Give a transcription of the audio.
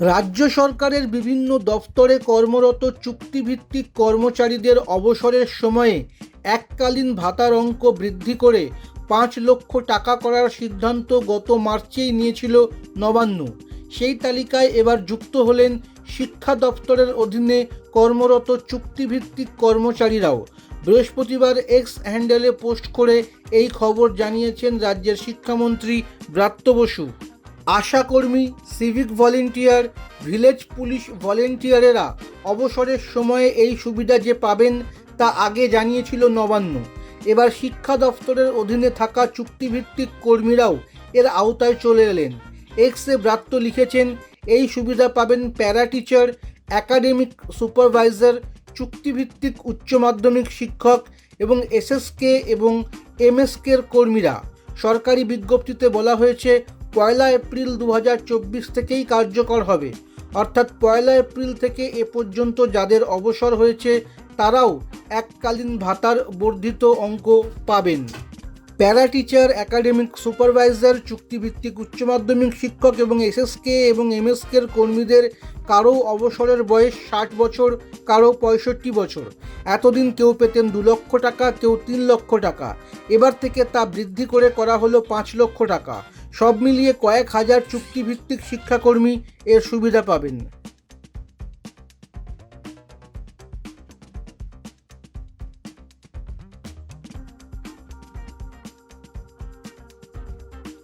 রাজ্য সরকারের বিভিন্ন দফতরে কর্মরত চুক্তিভিত্তিক কর্মচারীদের অবসরের সময়ে এককালীন ভাতার অঙ্ক বৃদ্ধি করে পাঁচ লক্ষ টাকা করার সিদ্ধান্ত গত মার্চেই নিয়েছিল নবান্ন। সেই তালিকায় এবার যুক্ত হলেন শিক্ষা দপ্তরের অধীনে কর্মরত চুক্তিভিত্তিক কর্মচারীরাও। বৃহস্পতিবার এক্স হ্যান্ডেলে পোস্ট করে এই খবর জানিয়েছেন রাজ্যের শিক্ষামন্ত্রী ব্রাত্য বসু। আশাকর্মী সিভিক ভলেন্টিয়ার, ভিলেজ পুলিশ ভলেন্টিয়ারেরা অবসরের সময়ে এই সুবিধা যে পাবেন তা আগে জানিয়েছিল নবান্ন। এবার শিক্ষা দফতরের অধীনে থাকা চুক্তিভিত্তিক কর্মীরাও এর আওতায় চলে এলেন। এক্সে ব্রাত্য লিখেছেন, এই সুবিধা পাবেন প্যারা টিচার অ্যাকাডেমিক সুপারভাইজার, চুক্তিভিত্তিক উচ্চ মাধ্যমিক শিক্ষক এবং এসএসকে এবং এমএসকের কর্মীরা। সরকারি বিজ্ঞপ্তিতে বলা হয়েছে পয়লা এপ্রিল দু হাজার চব্বিশ থেকেই কার্যকর হবে। অর্থাৎ পয়লা এপ্রিল থেকে এ পর্যন্ত যাদের অবসর হয়েছে, তারাও এককালীন ভাতার বর্ধিত অঙ্ক পাবেন। প্যারা টিচার একাডেমিক সুপারভাইজার, চুক্তিভিত্তিক উচ্চ মাধ্যমিক শিক্ষক এবং এসএসকে এবং এমএসকের কর্মীদের কারও অবসরের বয়স ষাট বছর কারও পঁয়ষট্টি বছর। এতদিন কেউ পেতেন দু লক্ষ টাকা, কেউ তিন লক্ষ টাকা। এবার থেকে তা বৃদ্ধি করে করা হলো পাঁচ লক্ষ টাকা। সব মিলিয়ে কয়েক হাজার চুক্তিভিত্তিক শিক্ষাকর্মী এর সুবিধা পাবেন।